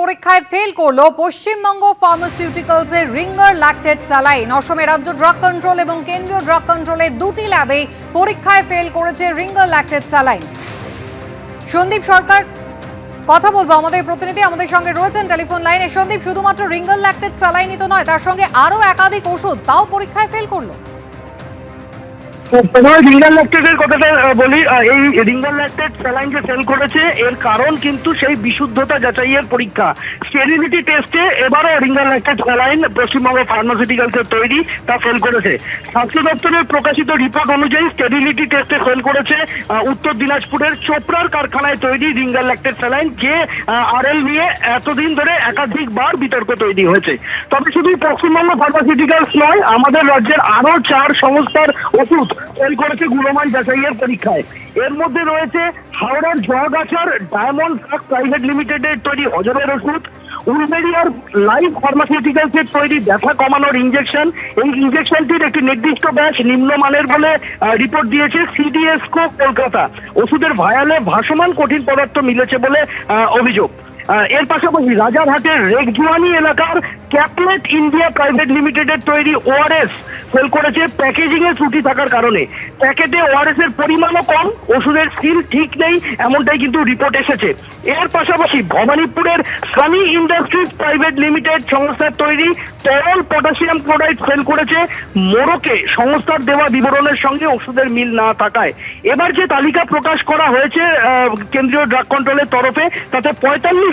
পরীক্ষায় ফেল করল পশ্চিমবঙ্গ ফার্মাসিউটিক্যালসের রিঙ্গার ল্যাকটেড স্যালাইন অসমে রাজ্য ড্রাগ কন্ট্রোল এবং কেন্দ্রীয় ড্রাগ কন্ট্রোলের দুটি ল্যাবে পরীক্ষায় ফেল করেছে Ringer lactate saline Sandip Sarkar, কথা বলব আমাদের প্রতিনিধি, আমাদের সঙ্গে রয়েছেন টেলিফোন লাইনে। সন্দীপ, শুধুমাত্র রিঙ্গল ল্যাকটেড স্যালাইনই তো নয়, তার সঙ্গে আরও একাধিক ওষুধ, তাও পরীক্ষায় ফেল করল। প্রথমে রিঙ্গাল ল্যাকটেটের কথাটা বলি এই রিঙ্গাল ল্যাকটেট স্যালাইন যে সেল করেছে, এর কারণ কিন্তু সেই বিশুদ্ধতা যাচাইয়ের পরীক্ষা। স্টেরিলিটি টেস্টে এবারও রিঙ্গাল ল্যাকটেট স্যালাইন পশ্চিমবঙ্গ ফার্মাসিউটিক্যালসের তৈরি, তা ফেল করেছে। স্বাস্থ্য দপ্তরের প্রকাশিত রিপোর্ট অনুযায়ী স্টেরিলিটি টেস্টে ফেল করেছে উত্তর দিনাজপুরের চোপড়ার কারখানায় তৈরি রিঙ্গাল ল্যাকটেট স্যালাইন যে আরএল নিয়ে এতদিন ধরে একাধিকবার বিতর্ক তৈরি হয়েছে। তবে শুধু পশ্চিমবঙ্গ ফার্মাসিউটিক্যালস নয়, আমাদের রাজ্যের আরও চার সংস্থার ওষুধ ফেল করেছে গুণমান যাচাইয়ের পরীক্ষায়। এর মধ্যে রয়েছে হাওড়ার জগাছার ডায়মন্ড ট্রাক প্রাইভেট লিমিটেডের তৈরি হজমের ওষুধ উলবেরিয়ার লাইভ ফার্মাসিউটিক্যালসের তৈরি ব্যথা কমানোর ইঞ্জেকশন এই ইঞ্জেকশনটির একটি নির্দিষ্ট ব্যাচ নিম্নমানের বলে রিপোর্ট দিয়েছে সিডিএসকো কলকাতা। ওষুধের ভায়ালে ভাসমান কঠিন পদার্থ মিলেছে বলে অভিযোগ। এর পাশাপাশি রাজারহাটের রেগজুয়ানি এলাকার ক্যাপলেট ইন্ডিয়া প্রাইভেট লিমিটেডের তৈরি ওআরএস ফেল করেছে প্যাকেজিং এর ত্রুটি থাকার কারণে। প্যাকেটে ওআরএস এর পরিমাণও কম, ওষুধের সিল ঠিক নেই, এমনটাই কিন্তু রিপোর্ট এসেছে। এর পাশাপাশি ভবানীপুরের সানি ইন্ডাস্ট্রিজ প্রাইভেট লিমিটেড সংস্থার তৈরি তরল পটাশিয়াম ক্লোরাইড ফেল করেছে। মোড়কে সংস্থার দেওয়া বিবরণের সঙ্গে ওষুধের মিল না থাকায়। এবার যে তালিকা প্রকাশ করা হয়েছে কেন্দ্রীয় ড্রাগ কন্ট্রোলের তরফে, তাতে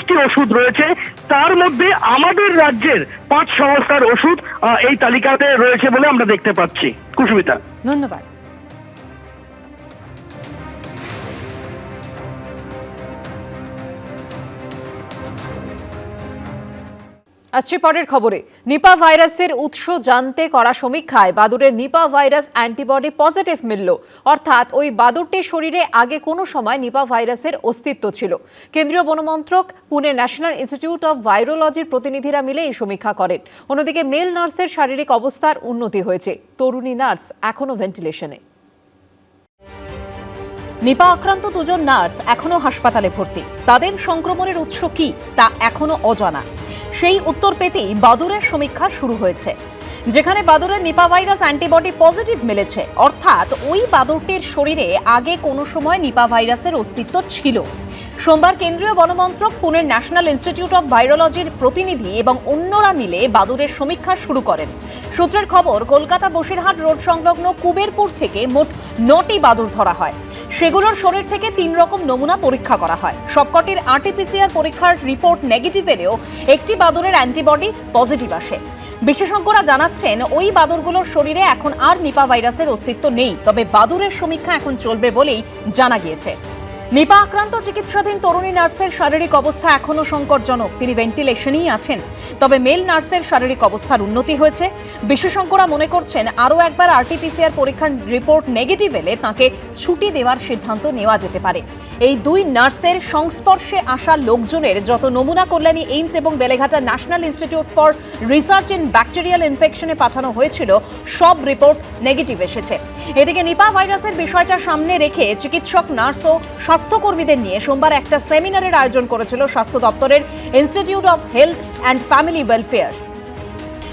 পঁয়তাল্লিশটি ওষুধ রয়েছে। তার মধ্যে আমাদের রাজ্যের পাঁচ সংস্থার ওষুধ এই তালিকাতে রয়েছে বলে আমরা দেখতে পাচ্ছি। কুসুমিতা ধন্যবাদ। আসছে পরের খবরে। নিপা ভাইরাসের উৎস জানতে করা সমীক্ষায় বাদুরের নিপা ভাইরাস অ্যান্টিবডি পজিটিভ মিলল। অর্থাৎ ওই বাদুরটির শরীরে আগে কোনো সময় নিপা ভাইরাসের অস্তিত্ব ছিল। কেন্দ্রীয় বনমন্ত্রক, পুনে ন্যাশনাল ইনস্টিটিউট অফ ভাইরোলজির প্রতিনিধিরা মিলে এই সমীক্ষা করেন। অন্যদিকে মেল নার্সের শারীরিক অবস্থার উন্নতি হয়েছে। তরুণী নার্স এখনও ভেন্টিলেশনে। নিপা আক্রান্ত দুজন নার্স এখনও হাসপাতালে ভর্তি। তাদের সংক্রমণের উৎস কি তা এখনও অজানা। সেই উত্তর পেতেই বাদুরের সমীক্ষা শুরু হয়েছে। যেখানে বাদুরের নিপা ভাইরাস অ্যান্টিবডি পজিটিভ মিলেছে, অর্থাৎ ওই বাদুরটির শরীরে আগে কোনো সময় নিপা ভাইরাসের অস্তিত্ব ছিল। সোমবার কেন্দ্রীয় বনমন্ত্রক, পুনের ন্যাশনাল ইনস্টিটিউট অফ ভাইরোলজির প্রতিনিধি এবং অন্যরা মিলে বাদুরের সমীক্ষা শুরু করেন। সূত্রের খবর, কলকাতা বসিরহাট রোড সংলগ্ন কুবেরপুর থেকে মোট নটি বাদুর ধরা হয়। সেগুলোর শরীর থেকে তিন রকম নমুনা পরীক্ষা করা হয়। সবকটির আরটিপিসিআর পরীক্ষার রিপোর্ট নেগেটিভ এলেও একটি বাদরের অ্যান্টিবডি পজিটিভ আসে। বিশেষজ্ঞরা জানাচ্ছেন, ওই বাদুরগুলোর শরীরে এখন আর নিপা ভাইরাসের অস্তিত্ব নেই, তবে বাদুরের সমীক্ষা এখন চলবে বলেই জানা গিয়েছে। নিপা আক্রান্ত চিকিৎসাধীন তরুণী নার্সের শারীরিক অবস্থা এখনও সংকটজনক। তিনি ভেন্টিলেশনেই আছেন। তবে মেল নার্সের শারীরিক অবস্থার উন্নতি হয়েছে। বিশেষজ্ঞরা মনে করছেন, আরও একবার আরটিপিসিআর পরীক্ষার রিপোর্ট নেগেটিভ এলে তাকে ছুটি দেওয়ার সিদ্ধান্ত নেওয়া যেতে পারে। এই দুই নার্সের সংস্পর্শে আসা লোকজনের যত নমুনা কল্যাণী এইমস এবং Beleghata National Institute for Research in Bacterial ইনফেকশনে পাঠানো হয়েছিল, সব রিপোর্ট নেগেটিভ এসেছে। এদিকে নিপা ভাইরাসের বিষয়টা সামনে রেখে চিকিৎসক নার্স ও স্বাস্থ্যকর্মীদের নিয়ে সোমবার একটা সেমিনারের আয়োজন করেছিল স্বাস্থ্য দপ্তরের Institute of Health and Family Welfare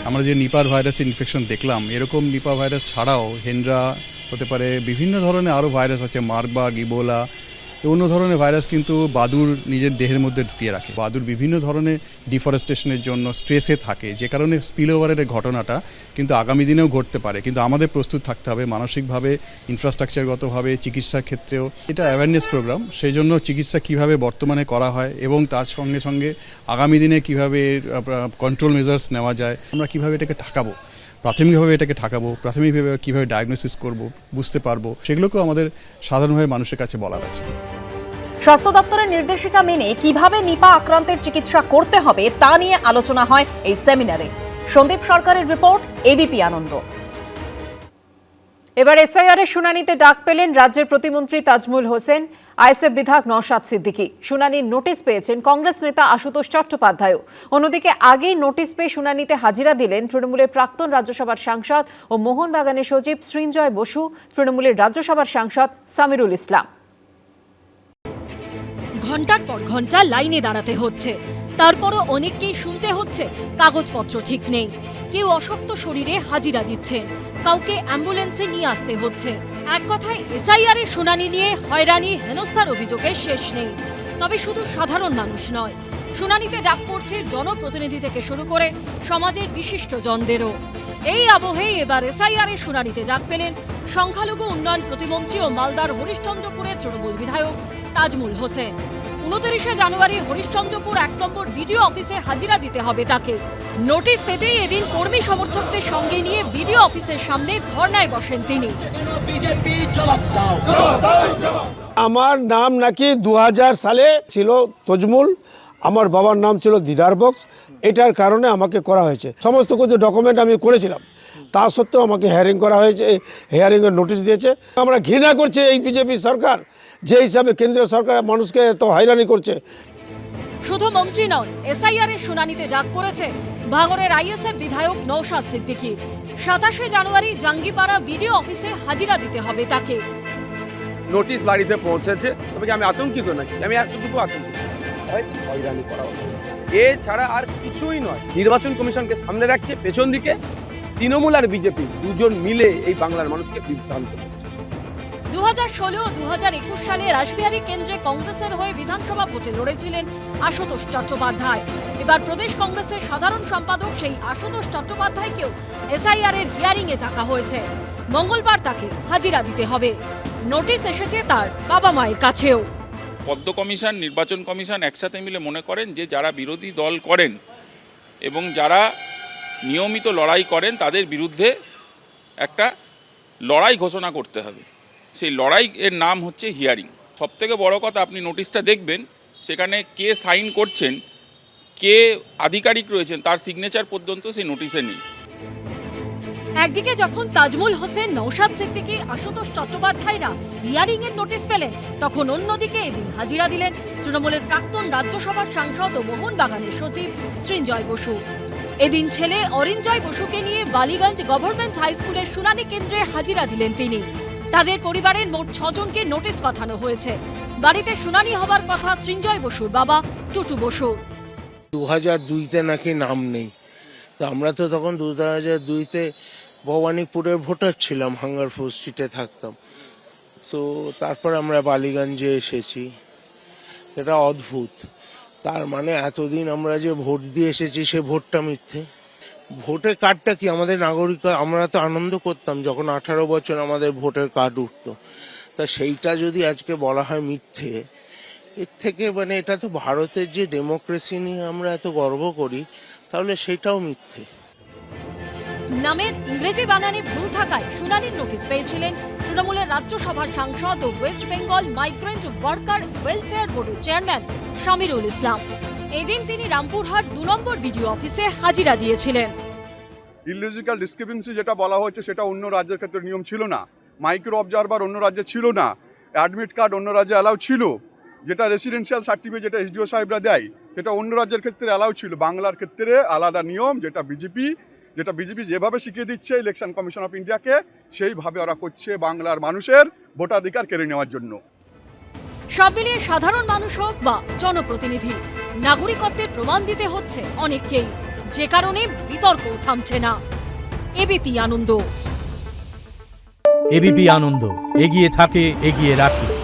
আমরা যে নিপার ভাইরাস ইনফেকশন দেখলাম, এরকম নিপা ভাইরাস ছাড়াও হেনরা হতে পারে, বিভিন্ন ধরনের আরও ভাইরাস আছে মার্কবাগ ইবোলা অন্য ধরনের ভাইরাস কিন্তু বাদুর নিজের দেহের মধ্যে ঢুকিয়ে রাখে। বাদুর বিভিন্ন ধরনের ডিফরেস্টেশনের জন্য স্ট্রেসে থাকে। যে কারণে স্পিল ওভারের ঘটনাটা কিন্তু আগামী দিনেও ঘটতে পারে। কিন্তু আমাদের প্রস্তুত থাকতে হবে মানসিকভাবে ইনফ্রাস্ট্রাকচারগতভাবে চিকিৎসার ক্ষেত্রেও। এটা অ্যাওয়ারনেস প্রোগ্রাম সেই জন্য চিকিৎসা কীভাবে বর্তমানে করা হয় এবং তার সঙ্গে সঙ্গে আগামী দিনে কীভাবে কন্ট্রোল মেজার্স নেওয়া যায়, আমরা কীভাবে এটাকে ঠেকাবো প্রাথমিকভাবে এটাকে ঠেকাবো, প্রাথমিকভাবে কীভাবে ডায়াগনোসিস করব, বুঝতে পারব, সেগুলোকেও আমাদের সাধারণভাবে মানুষের কাছে বলার আছে। স্বাস্থ্য দপ্তরের নির্দেশিকা মেনে কীভাবে নিপা আক্রান্তের চিকিৎসা করতে হবে তা নিয়ে আলোচনা হয় এই সেমিনারে। সন্দীপ সরকারের রিপোর্ট এবিপি আনন্দ। এবার এসআইআর এর শুনানিতে ডাক পেলেন রাজ্যের প্রতিমন্ত্রী তাজমুল হোসেন। আইএসএফ বিধায়ক নওশাদ সিদ্দিকী। শুনানির নোটিশ পেয়েছেন কংগ্রেস নেতা আশুতোষ চট্টোপাধ্যায়ও। অন্যদিকে আগেই নোটিশ পেয়ে শুনানিতে হাজিরা দিলেন তৃণমূলের প্রাক্তন রাজ্যসভার সাংসদ ও মোহনবাগানের সচিব সৃঞ্জয় বসু, তৃণমূলের রাজ্যসভার সাংসদ সামিরুল ইসলাম। ঘণ্টার পর ঘণ্টা লাইনে দাঁড়াতে হচ্ছে। তারপরও অনেককেই শুনতে হচ্ছে, কাগজপত্র ঠিক নেই। কেউ অশক্ত শরীরে হাজিরা দিচ্ছেন কাউকে অ্যাম্বুলেন্সে নিয়ে আসতে হচ্ছে। এক কথায় এসআইআর এর শুনানি নিয়ে হয়রানি, হেনস্থার অভিযোগের শেষ নেই। তবে শুধু সাধারণ মানুষ নয়, শুনানিতে ডাক পড়ছে জনপ্রতিনিধি থেকে শুরু করে সমাজের বিশিষ্ট জনদেরও এই আবহেই এবার এসআইআর এর শুনানিতে ডাক পেলেন সংখ্যালঘু উন্নয়ন প্রতিমন্ত্রী ও মালদার হরিশ্চন্দ্রপুরের তৃণমূল বিধায়ক তাজমুল হোসেন। উনত্রিশে জানুয়ারি হরিশ্চন্দ্রপুর এক নম্বর বিডিও অফিসে হাজিরা দিতে হবে তাকে। নোটিশ পেতেই এদিন কর্মী সমর্থকদের সঙ্গে নিয়ে বিডিও অফিসের সামনে ধর্নায় বসেন তিনি। আমার নাম নাকি দু হাজার সালে ছিল তজমুল আমার বাবার নাম ছিল দিদার বক্স এটার কারণে আমাকে করা হয়েছে। সমস্ত কিছু ডকুমেন্ট আমি করেছিলাম। তা সত্ত্বেও আমাকে হেয়ারিং করা হয়েছে হেয়ারিংয়ের নোটিশ দিয়েছে। আমরা ঘৃণা করছি এই বিজেপি সরকার। যে হিসাবে কেন্দ্রীয় সরকার মানুষকে এত হয়রানি করছে। শুধু মন্ত্রী নন এসআইআর এর শুনানিতে ডাক পড়েছে ভাঙড়ের আইএসএফ বিধায়ক নৌশাদ সিদ্দিকী। সাতাশে জানুয়ারি জাঙ্গিপাড়া বিডিও অফিসে হাজিরা দিতে হবে তাকে। নোটিশ বাড়িতে পৌঁছেছে তবে কি আমি আতঙ্কিত নাকি? আমি এতটুকু আতঙ্কিত। হয়তো হয়রানি করা হচ্ছে। এছাড়া আর কিছুই নয়। নির্বাচন কমিশনকে সামনে রাখছে পেছন দিকে তৃণমূল আর বিজেপি দুজন মিলে এই বাংলার মানুষকে বিভ্রান্ত করছে। দু হাজার ষোলো দু হাজার একুশ সালে রাসবিহারী কেন্দ্রে কংগ্রেসের হয়ে বিধানসভা ভোটে লড়েছিলেন আশুতোষ চট্টোপাধ্যায়। এবার প্রদেশ কংগ্রেসের সাধারণ সম্পাদক সেই আশুতোষ চট্টোপাধ্যায়কেও এসআইআর এর হিয়ারিং এ ডাকা হয়েছে। মঙ্গলবার তাকে হাজিরা দিতে হবে। নোটিশ এসেছে তার বাবা মায়ের কাছেও। পদ্ম কমিশন, নির্বাচন কমিশন একসাথে মিলে মনে করেন যে যারা বিরোধী দল করেন এবং যারা নিয়মিত লড়াই করেন তাদের বিরুদ্ধে একটা লড়াই ঘোষণা করতে হবে। সেই লড়াই এর নাম হচ্ছে হিয়ারিং। সব থেকে বড় কথা আপনি নোটিশটা দেখবেন, সেখানে কে সাইন করছেন, কে আধিকারিক রয়েছেন, তার সিগনেচার পর্যন্ত সেই নোটিশে নেই। একদিকে যখন তাজমুল হোসেন নৌশাদ সিদ্দিকি, আশুতোষ চট্টোপাধ্যায়রা হিয়ারিং এর নোটিশ পেলেন, তখন অন্যদিকে এদিন হাজিরা দিলেন তৃণমূলের প্রাক্তন রাজ্যসভার সাংসদ ও মোহনবাগানের সচিব সৃঞ্জয় বসু। এদিন ছেলে অরিঞ্জয় বসুকে নিয়ে বালিগঞ্জ গভর্নমেন্ট হাই স্কুলের শুনানি কেন্দ্রে হাজিরা দিলেন তিনি। তাদের পরিবারের মোট ছজনকে নোটিশ পাঠানো হয়েছে। বাড়িতে শুনানি হবার কথা সৃঞ্জয় বসুর বাবা টুটু বসু। দু হাজার দুইতে নাকি নাম নেই। তো আমরা তো তখন দু হাজার দুইতে ভবানীপুরের ভোটার ছিলাম হাঙ্গারফুল স্ট্রিটে থাকতাম। তো তারপর আমরা বালিগঞ্জে এসেছি। এটা অদ্ভুত। তার মানে এতদিন আমরা যে ভোট দিয়ে এসেছি, সে ভোটটা মিথ্যে। ভোটের কার্ডটা কি আমাদের নাগরিক আমরা তো আনন্দ করতাম যখন আঠারো বছর আমাদের ভোটের কার্ড উঠতো। তা সেইটা যদি আজকে বলা হয় মিথ্যে, এর থেকে মানে এটা তো ভারতের যে ডেমোক্রেসি নিয়ে আমরা এত গর্ব করি, তাহলে সেটাও মিথ্যে। নামের ইংরেজি বানানে ভুল থাকায় শুনানির নোটিশ পেয়েছিলেন তৃণমূলের রাজ্যসভার সাংসদ ও West Bengal migrant worker welfare বোর্ডের চেয়ারম্যান শামিরুল ইসলাম। এদিন তিনি রামপুরহাট দু নম্বর বিডিও অফিসে হাজিরা দিয়েছিলেন। ইললজিক্যাল ডিসক্রিপেন্সি যেটা বলা হয়েছে সেটা অন্য রাজ্যের ক্ষেত্রে নিয়ম ছিল না। মাইক্রো অবজারভার অন্য রাজ্যে ছিল না। অ্যাডমিট কার্ড অন্য রাজ্যে অ্যালাউ ছিল। যেটা রেসিডেন্সিয়াল সার্টিফিকেট যেটা এসডিও সাহেবরা দেয় সেটা অন্য রাজ্যের ক্ষেত্রে অ্যালাউ ছিল। বাংলার ক্ষেত্রে আলাদা নিয়ম যেটা বিজেপি যেটা বিজেপি যেভাবে শিখিয়ে দিচ্ছে ইলেকশন কমিশন অফ ইন্ডিয়াকে সেইভাবে ওরা করছে বাংলার মানুষের ভোটাধিকার কেড়ে নেওয়ার জন্য। সব মিলিয়ে সাধারণ মানুষ হোক বা জনপ্রতিনিধি নাগরিকত্বের প্রমাণ দিতে হচ্ছে অনেককেই। যে কারণে বিতর্ক থামছে না। এবিপি আনন্দ। এবিপি আনন্দ। এগিয়ে থাকে, এগিয়ে রাখে।